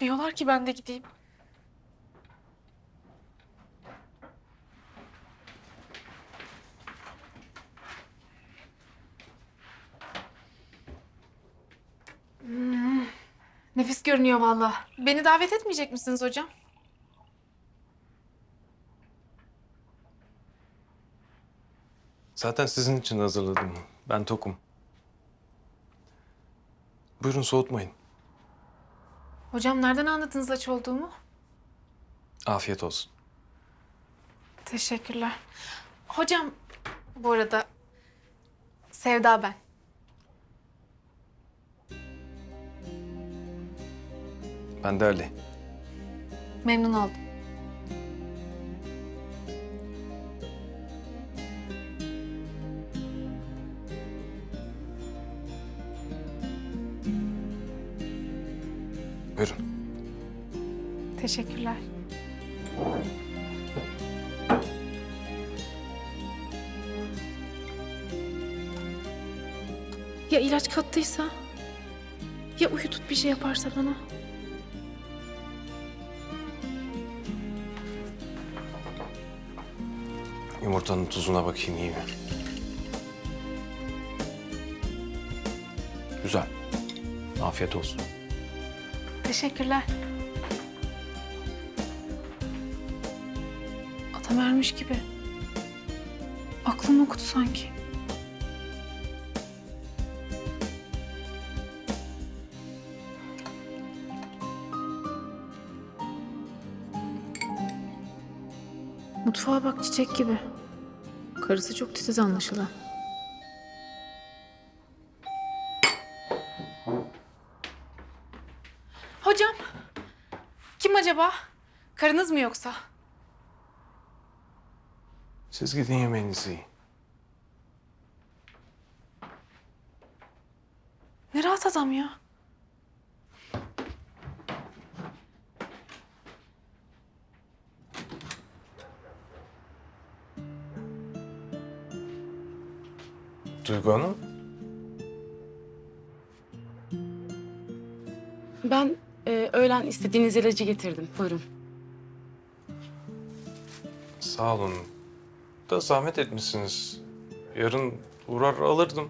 Diyorlar ki ben de gideyim. Hmm, Nefis görünüyor vallahi. Beni davet etmeyecek misiniz hocam? Zaten sizin için hazırladım. Ben tokum. Buyurun soğutmayın. Hocam nereden anladınız aç olduğumu? Afiyet olsun. Teşekkürler. Hocam bu arada Sevda ben. Ben de Ali. Memnun oldum. Buyurun. Teşekkürler. Ya ilaç kattıysa? Ya uyutup bir şey yaparsa bana? Yumurtanın tuzuna bakayım iyi mi? Güzel. Afiyet olsun. Teşekkürler. Adam ermiş gibi. Aklım okudu sanki. Mutfağa bak çiçek gibi. Karısı çok titiz anlaşılan. Hocam. Kim acaba? Karınız mı yoksa? Siz gidin yemeğinizi yiyin. Ne rahat adam ya. Duygu Hanım. Ben e, öğlen istediğiniz ilacı getirdim. Buyurun. Sağ olun. Da zahmet etmişsiniz. Yarın uğrar alırdım.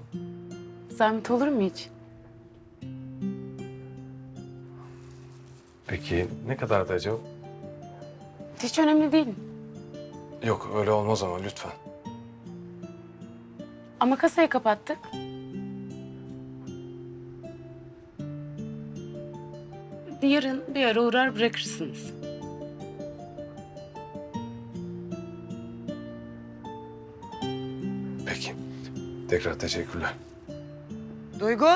Zahmet olur mu hiç? Peki ne kadardı acaba? Hiç önemli değil. Yok öyle olmaz ama lütfen. Ama kasayı kapattık. Yarın bir ara uğrar bırakırsınız. Peki. Tekrar teşekkürler. Duygu.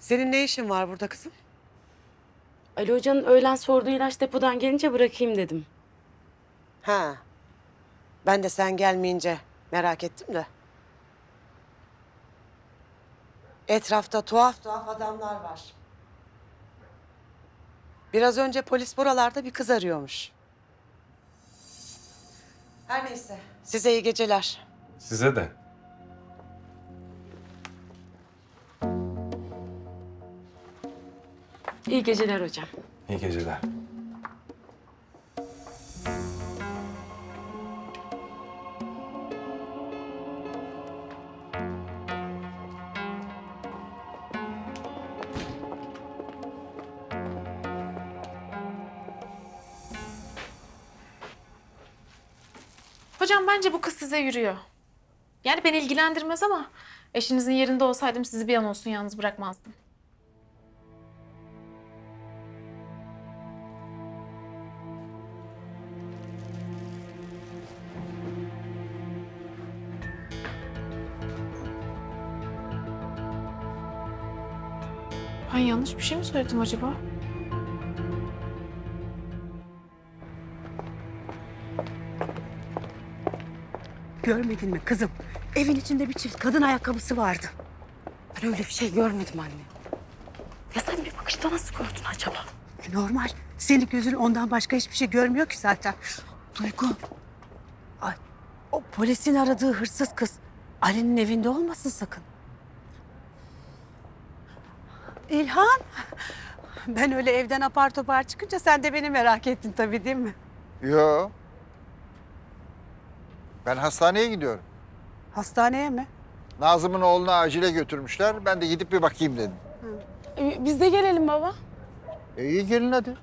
Senin ne işin var burada kızım? Ali Hoca'nın öğlen sorduğu ilaç depodan gelince bırakayım dedim. Ha. Ben de sen gelmeyince merak ettim de. Etrafta tuhaf tuhaf adamlar var. Biraz önce polis buralarda bir kız arıyormuş. Her neyse. Size iyi geceler. Size de. İyi geceler hocam. İyi geceler. Hocam bence bu kız size yürüyor. Yani beni ilgilendirmez ama eşinizin yerinde olsaydım sizi bir an olsun yalnız bırakmazdım. Ben yanlış bir şey mi söyledim acaba? Görmedin mi kızım? Evin içinde bir çift kadın ayakkabısı vardı. Ben öyle bir şey görmedim anne. Ya sen bir bakışta nasıl gördün acaba? Normal. Senin gözün ondan başka hiçbir şey görmüyor ki zaten. Duygu. Ay, o polisin aradığı hırsız kız. Ali'nin evinde olmasın sakın. İlhan. Ben öyle evden apar topar çıkınca sen de beni merak ettin tabii değil mi? Yo. Ben hastaneye gidiyorum. Hastaneye mi? Nazım'ın oğlunu acile götürmüşler. Ben de gidip bir bakayım dedim. Biz de gelelim baba. E iyi gelin hadi.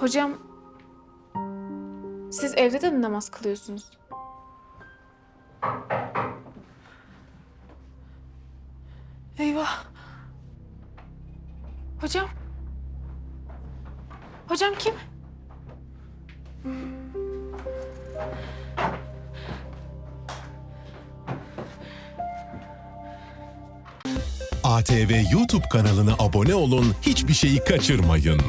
Hocam siz evde de mi namaz kılıyorsunuz? Eyvah. Hocam. Hocam kim? ATV YouTube kanalına abone olun, hiçbir şeyi kaçırmayın.